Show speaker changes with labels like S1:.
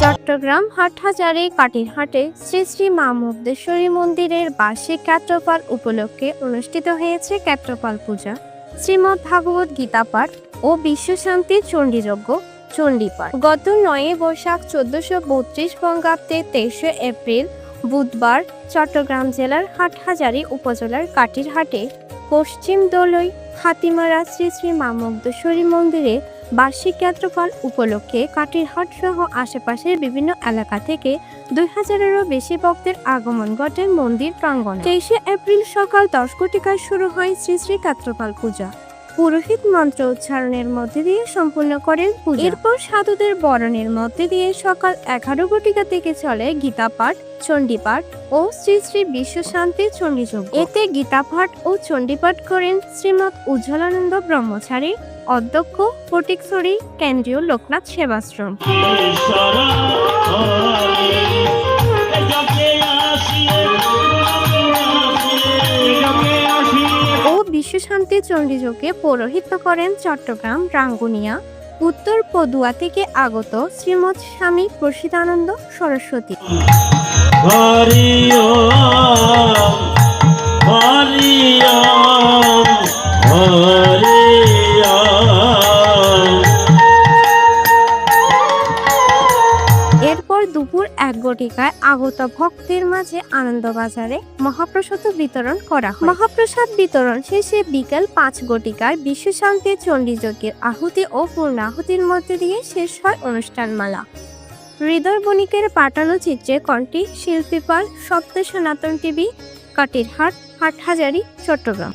S1: চট্টগ্রাম হাটহাজারি কাটিরহাটে শ্রী শ্রী মা মুক্তেশ্বরী মন্দিরের বার্ষিক ক্ষেত্রপাল উপলক্ষে অনুষ্ঠিত হয়েছে ক্ষেত্রপাল পূজা। শ্রীমদ্ ভাগবত গীতা পাঠ ও বিশ্বশান্তি চণ্ডীযজ্ঞ চণ্ডীপাঠ গত নয় বৈশাখ চোদ্দশো বত্রিশ বঙ্গাব্দে তেইশে এপ্রিল বুধবার চট্টগ্রাম জেলার হাটহাজারি উপজেলার কাটিরহাটে পশ্চিম দোলই হাতিমারা শ্রী শ্রী মা মুক্তেশ্বরী মন্দিরে বার্ষিক যাত্রাফল উপলক্ষে কাটিরহাট সহ আশেপাশের বিভিন্ন এলাকা থেকে দুই হাজারেরও বেশি ভক্তের আগমন ঘটে মন্দির প্রাঙ্গণ। তেইশে এপ্রিল সকাল দশ কোটিকায় শুরু হয় শ্রী শ্রী কাত্রপাল পূজা। পুরোহিত মন্ত্র উচ্চারণের মধ্যে দিয়ে সম্পূর্ণ করেন এরপর সাধুদের বরণের মধ্যে দিয়ে সকাল এগারো কোটিকা থেকে চলে গীতা পাঠ চণ্ডীপাঠ ও শ্রী শ্রী বিশ্বশান্তি চণ্ডীযোগ এতে গীতা পাঠ ও চণ্ডীপাঠ করেন শ্রীমৎ উজ্জ্বলানন্দ ব্রহ্মচারী, অধ্যক্ষ ফটিকছড়ি, কেন্দ্রীয় লোকনাথ সেবাশ্রম। বিশ্বশান্তি চণ্ডীযোগে পৌরোহিত্য করেন চট্টগ্রাম রাঙ্গুনিয়া উত্তর পদুয়া থেকে আগত শ্রীমৎ স্বামী প্রসিদানন্দ সরস্বতী। এক গটিকায় আগত ভক্তের মাঝে আনন্দবাজারে মহাপ্রসাদ বিতরণ করা হয়। মহাপ্রসাদ বিতরণ শেষে বিকেল পাঁচ গটিকায় বিশ্বশান্তি চণ্ডীযজ্ঞের আহুতি ও পূর্ণাহুতির মধ্যে দিয়ে শেষ হয় অনুষ্ঠানমালা। হৃদয় বণিকের পাঠানো চিত্রে কণ্ঠী শিল্পী পাল সপ্ত সনাতন টিভি, কাটিরহাট, হাটহাজারি, চট্টগ্রাম।